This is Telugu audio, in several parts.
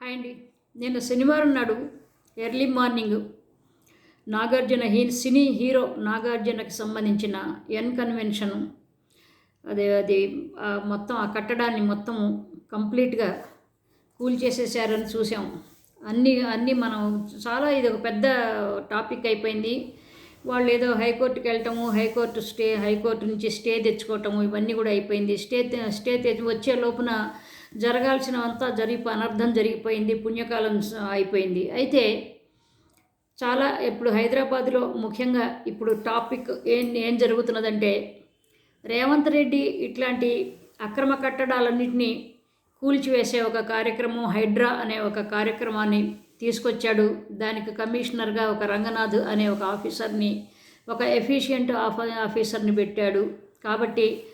హాయ్ అండి. నిన్న శనివారం నాడు early morning Nagarjuna he cine hero నాగార్జునకి సంబంధించిన ఎన్ కన్వెన్షన్ అదే అది మొత్తం ఆ కట్టడాన్ని మొత్తం కంప్లీట్గా కూల్ చేసేసారని చూసాం. అన్నీ అన్నీ మనం చాలా ఇది ఒక పెద్ద టాపిక్ అయిపోయింది. వాళ్ళు ఏదో హైకోర్టుకి వెళ్ళటము high court stay high court నుంచి స్టే తెచ్చుకోవటము ఇవన్నీ కూడా అయిపోయింది. స్టే స్టే తెచ్చి వచ్చే లోపున జరగాల్సినవంతా జరిగి అనర్థం జరిగిపోయింది పుణ్యకాలం అయిపోయింది. అయితే చాలా ఇప్పుడు హైదరాబాద్లో ముఖ్యంగా ఇప్పుడు టాపిక్ ఏం ఏం జరుగుతున్నదంటే రేవంత్ రెడ్డి ఇట్లాంటి అక్రమ కట్టడాలన్నింటినీ కూల్చివేసే ఒక కార్యక్రమం హైడ్రా అనే ఒక కార్యక్రమాన్ని తీసుకొచ్చాడు. దానికి కమిషనర్గా ఒక రంగనాథ్ అనే ఒక ఆఫీసర్ని ఒక ఎఫిషియంట్ ఆఫ్ ఆఫీసర్ని పెట్టాడు. కాబట్టి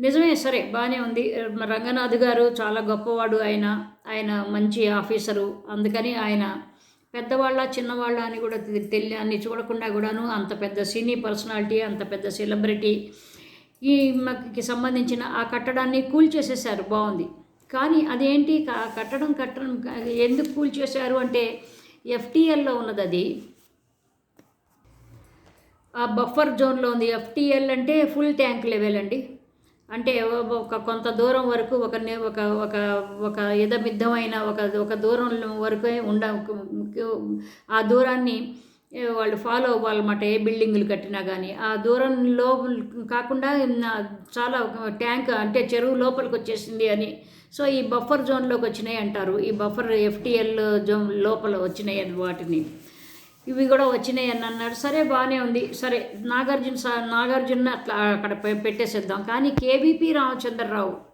నిజమే సరే బాగానే ఉంది. రంగనాథ్ గారు చాలా గొప్పవాడు ఆయన. ఆయన మంచి ఆఫీసరు. అందుకని ఆయన పెద్దవాళ్ళ చిన్నవాళ్ళ అని కూడా తెలి అని చూడకుండా కూడాను అంత పెద్ద సినీ పర్సనాలిటీ అంత పెద్ద సెలబ్రిటీ ఈ మకి సంబంధించిన ఆ కట్టడాన్ని కూల్చేసేసారు బాగుంది కానీ అదేంటి? కట్టడం కట్టడం ఎందుకు కూల్చేశారు అంటే ఎఫ్టీఎల్లో ఉన్నది అది. ఆ బఫర్ జోన్లో ఉంది. ఎఫ్టీఎల్ అంటే ఫుల్ ట్యాంక్ లెవెల్ అండి. అంటే ఒక కొంత దూరం వరకు ఒక ఒక ఒక ఒక ఇదమిద్దమైన ఒక ఒక దూరం వరకే ఉండ ఆ దూరాన్ని వాళ్ళు ఫాలో అవ్వాలన్నమాట ఏ బిల్డింగులు కట్టినా కానీ ఆ దూరంలో కాకుండా చాలా ట్యాంక్ అంటే చెరువు లోపలికి వచ్చేసింది అని. సో ఈ బఫర్ జోన్లోకి వచ్చినాయి అంటారు. ఈ బఫర్ ఎఫ్టీఎల్ జోన్ లోపల వచ్చినాయి అని వాటిని. ఇవి కూడా వచ్చినాయి అని అన్నాడు. సరే బాగానే ఉంది. సరే నాగార్జున సా నాగార్జున అట్లా అక్కడ పె- పెట్టేసేద్దాం. కానీ కేవీపీ రామచంద్రరావు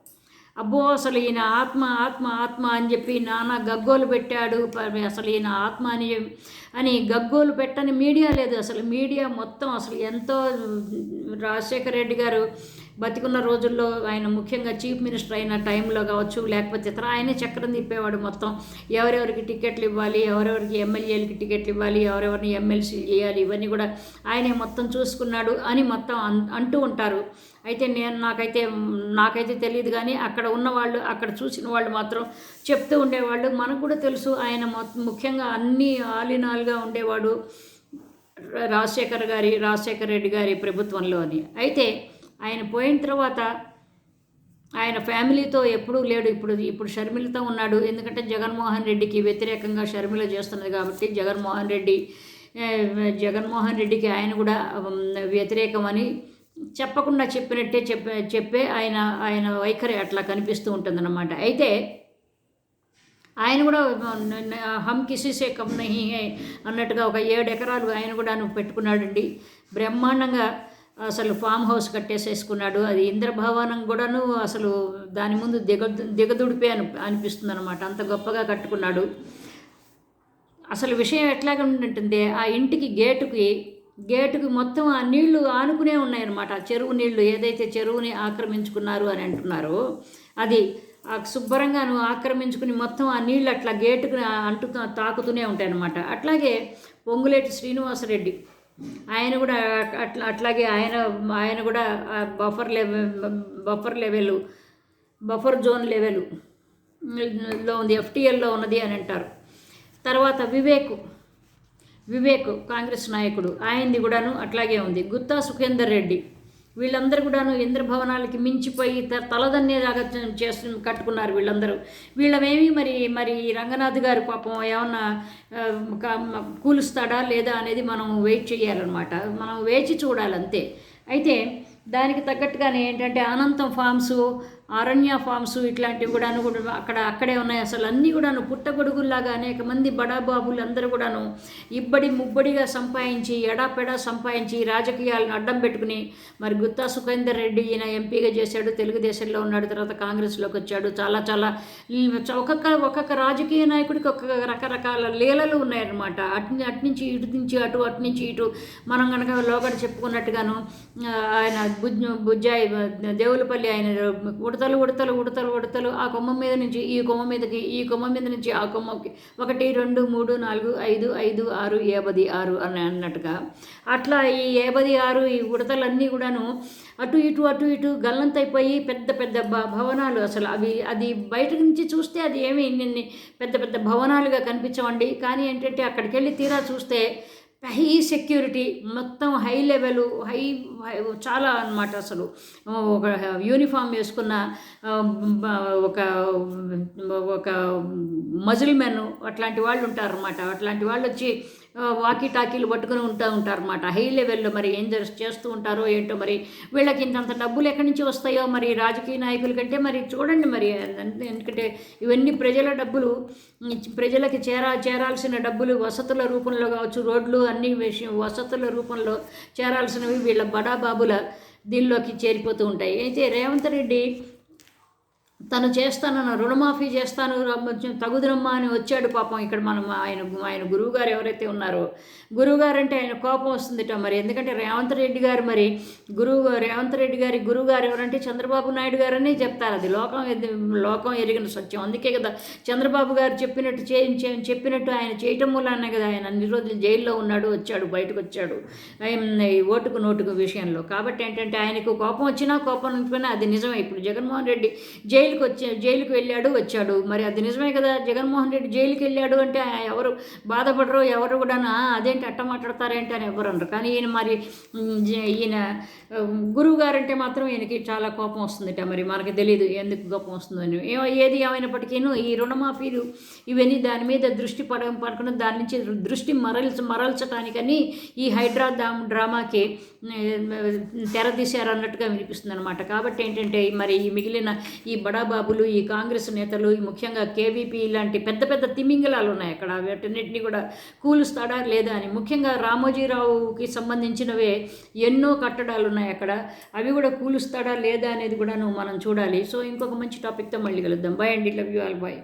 అబ్బో అసలు ఈయన ఆత్మ ఆత్మ ఆత్మ అని చెప్పి నాన్న గగ్గోలు పెట్టాడు. అసలు ఈయన ఆత్మ అని అని గగ్గోలు పెట్టని మీడియా లేదు. అసలు మీడియా మొత్తం అసలు ఎంతో రాజశేఖర రెడ్డి గారు బతికున్న రోజుల్లో ఆయన ముఖ్యంగా చీఫ్ మినిస్టర్ అయిన టైంలో కావచ్చు లేకపోతే ఇతర ఆయనే చక్రం తిప్పేవాడు మొత్తం. ఎవరెవరికి టికెట్లు ఇవ్వాలి ఎవరెవరికి ఎమ్మెల్యేలకి టికెట్లు ఇవ్వాలి ఎవరెవరిని ఎమ్మెల్సీ చేయాలి ఇవన్నీ కూడా ఆయనే మొత్తం చూసుకున్నాడు అని మొత్తం అన్- అంటూ ఉంటారు. అయితే నేను నాకైతే నాకైతే తెలియదు కానీ అక్కడ ఉన్న వాళ్ళు అక్కడ చూసిన వాళ్ళు మాత్రం చెప్తూ ఉండేవాళ్ళు. మనకు కూడా తెలుసు ఆయన ముఖ్యంగా అన్ని ఆలినాలుగా ఉండేవాడు రాజశేఖర్ గారి రాజశేఖర్ రెడ్డి గారి ప్రభుత్వంలో అని. అయితే ఆయన పోయిన తర్వాత ఆయన ఫ్యామిలీతో ఎప్పుడూ లేడు. ఇప్పుడు ఇప్పుడు షర్మిలతో ఉన్నాడు. ఎందుకంటే జగన్మోహన్ రెడ్డికి వ్యతిరేకంగా షర్మిల చేస్తున్నది కాబట్టి జగన్మోహన్ రెడ్డి జగన్మోహన్ రెడ్డికి ఆయన కూడా వ్యతిరేకమని చెప్పకుండా చెప్పినట్టే చెప్పే చెప్పే ఆయన ఆయన వైఖరి అట్లా కనిపిస్తూ ఉంటుందన్నమాట. అయితే ఆయన కూడా హమ్ కిసిసే కమ్ నహి అన్నట్టుగా ఒక ఏడు ఎకరాలు ఆయన కూడా పెట్టుకున్నాడండి. బ్రహ్మాండంగా అసలు ఫామ్ హౌస్ కట్టేసేసుకున్నాడు. అది ఇంద్రభవనం కూడాను అసలు దాని ముందు దిగ దిగదుడిపే అని అనిపిస్తుంది అనమాట అంత గొప్పగా కట్టుకున్నాడు. అసలు విషయం ఎట్లాగా ఉంటుంది ఆ ఇంటికి గేటుకి గేటుకి మొత్తం ఆ నీళ్ళు ఆనుకునే ఉన్నాయన్నమాట. ఆ చెరువు నీళ్ళు ఏదైతే చెరువుని ఆక్రమించుకున్నారు అని అంటున్నారో అది ఆ శుభ్రంగాను ఆక్రమించుకుని మొత్తం ఆ నీళ్ళు అట్లా గేటుకు అంటు తాకుతూనే ఉంటాయన్నమాట. అట్లాగే పొంగులేటి శ్రీనివాసరెడ్డి ఆయన కూడా అట్లా అట్లాగే ఆయన ఆయన కూడా buffer level buffer level buffer zone లెవెల్లో ఉంది ఎఫ్టీఎల్లో ఉన్నది అని అంటారు. తర్వాత వివేక్ వివేక్ కాంగ్రెస్ నాయకుడు ఆయనది కూడాను అట్లాగే ఉంది. గుత్తా సుఖేందర్ రెడ్డి. వీళ్ళందరూ కూడాను ఇంద్రభవనాలకి మించిపోయి త తలదన్నేలాగా చేస్తు కట్టుకున్నారు వీళ్ళందరూ. వీళ్ళమేమి మరి మరి రంగనాథ్ గారు పాపం ఏమన్నా కూలుస్తాడా లేదా అనేది మనం వెయిట్ చేయాలన్నమాట. మనం వేచి చూడాలంతే. అయితే దానికి తగ్గట్టుగానే ఏంటంటే అనంతం ఫామ్స్ అరణ్య ఫామ్స్ ఇట్లాంటివి కూడాను కూడా అక్కడ అక్కడే ఉన్నాయి. అసలు అన్నీ కూడాను పుట్టగొడుగుల్లాగా అనేక మంది బడాబాబులు అందరూ కూడాను ఇబ్బడి ముబ్బడిగా సంపాదించి ఎడాపెడా సంపాదించి రాజకీయాలను అడ్డం పెట్టుకుని మరి గుత్తా సుఖేందర్ రెడ్డి ఈయన ఎంపీగా చేశాడు తెలుగుదేశంలో ఉన్నాడు తర్వాత కాంగ్రెస్లోకి వచ్చాడు. చాలా చాలా ఒక్కొక్క ఒక్కొక్క రాజకీయ నాయకుడికి ఒక్కొక్క రకరకాల లీలలు ఉన్నాయన్నమాట. అటు అటు నుంచి ఇటు నుంచి అటు అటు నుంచి ఇటు. మనం కనుక లోగడ చెప్పుకున్నట్టుగాను ఆయన బుజ్ బుజ్జాయి దేవులపల్లి ఆయన కూడా ఉడతలు ఉడతలు ఉడతలు ఉడతలు. ఆ కొమ్మ మీద నుంచి ఈ కొమ్మ మీదకి ఈ కొమ్మ మీద నుంచి ఆ కొమ్మకి. ఒకటి రెండు మూడు నాలుగు ఐదు ఐదు ఆరు ఏబది ఆరు అని అన్నట్టుగా. అట్లా ఈ ఏబది ఆరు ఈ ఉడతలన్నీ కూడాను అటు ఇటు అటు ఇటు గల్లంతైపోయి పెద్ద పెద్ద భవనాలు అసలు. అవి అది బయట నుంచి చూస్తే అది ఏమి ఇన్ని పెద్ద పెద్ద భవనాలుగా కనిపించవండి. కానీ ఏంటంటే అక్కడికి వెళ్ళి తీరా చూస్తే హై సెక్యూరిటీ మొత్తం హై లెవెల్ హై హై- చాలా అనమాట అసలు. ఒక యూనిఫామ్ వేసుకున్న ఒక ఒక మజిల్ మెన్ అట్లాంటి వాళ్ళు ఉంటారన్నమాట. అట్లాంటి వాళ్ళు వచ్చి వాకీ టాకీలు పట్టుకుని ఉంటా ఉంటారన్నమాట. హై లెవెల్లో మరి ఏం జరు- చేస్తూ ఉంటారో ఏంటో మరి వీళ్ళకి ఇంతంత డబ్బులు ఎక్కడి నుంచి వస్తాయో మరి రాజకీయ నాయకుల కంటే మరి చూడండి మరి ఎందుకంటే ఇవన్నీ ప్రజల డబ్బులు ప్రజలకి చేరా చేరాల్సిన డబ్బులు వసతుల రూపంలో కావచ్చు రోడ్లు అన్ని విషయం వసతుల రూపంలో చేరాల్సినవి వీళ్ళ బడాబాబుల దీనిలోకి చేరిపోతూ ఉంటాయి. అయితే రేవంత్ రెడ్డి తను చేస్తానన్న రుణమాఫీ చేస్తాను తగుదురమ్మా అని వచ్చాడు పాపం. ఇక్కడ మనం ఆయన ఆయన గురువుగారు ఎవరైతే ఉన్నారో గురువుగారు అంటే ఆయన కోపం వస్తుందిట మరి. ఎందుకంటే రేవంత్ రెడ్డి గారు మరి గురువు రేవంత్ రెడ్డి గారి గురువుగారు ఎవరంటే చంద్రబాబు నాయుడు గారని చెప్తారు. అది లోకం ఎది- లోకం ఎరిగిన సత్యం. అందుకే కదా చంద్రబాబు గారు చెప్పినట్టు చే చెప్పినట్టు ఆయన చేయటం మూలానే కదా ఆయన అన్ని రోజులు జైల్లో ఉన్నాడు వచ్చాడు బయటకు వచ్చాడు ఆయన ఈ ఓటుకు నోటుకు విషయంలో. కాబట్టి ఏంటంటే ఆయనకు కోపం వచ్చినా కోపం వచ్చిపోయినా అది నిజమే. ఇప్పుడు జగన్మోహన్ రెడ్డి జైలుకి వచ్చే జైలుకి వెళ్ళాడు వచ్చాడు. మరి అది నిజమే కదా? జగన్మోహన్ రెడ్డి జైలుకి వెళ్ళాడు అంటే ఎవరు బాధపడరు ఎవరు కూడా అదేంటి అట్ట మాట్లాడతారేంటి అని ఎవరు అనరు. కానీ ఈయన మరి ఈయన గురువు గారంటే మాత్రం ఈయనకి చాలా కోపం వస్తుందిట. మరి మనకి తెలియదు ఎందుకు కోపం వస్తుందని. ఏమో ఏది ఏమైనప్పటికీను ఈ రుణమాఫీలు ఇవన్నీ దాని మీద దృష్టి పడ పడకుండా దాని నుంచి దృష్టి మరల్చ మరల్చడానికని ఈ హైడ్రా డ్రామాకి తెరదీశారు అన్నట్టుగా వినిపిస్తుంది అనమాట కాబట్టి ఏంటంటే మరి ఈ మిగిలిన ఈ బడాబాబులు ఈ కాంగ్రెస్ నేతలు ముఖ్యంగా కేవీపీ ఇలాంటి పెద్ద పెద్ద తిమింగలాలు ఉన్నాయి. అక్కడ వీటన్నిటిని కూడా కూలుస్తాడా లేదా అని. ముఖ్యంగా రామోజీరావుకి సంబంధించినవే ఎన్నో కట్టడాలు ఉన్నాయి అక్కడ. అవి కూడా కూలుస్తాడా లేదా అనేది కూడా మనం చూడాలి. సో ఇంకొక మంచి టాపిక్తో మళ్ళీ కలుద్దాం. బాయ్ అండి. Love you all bye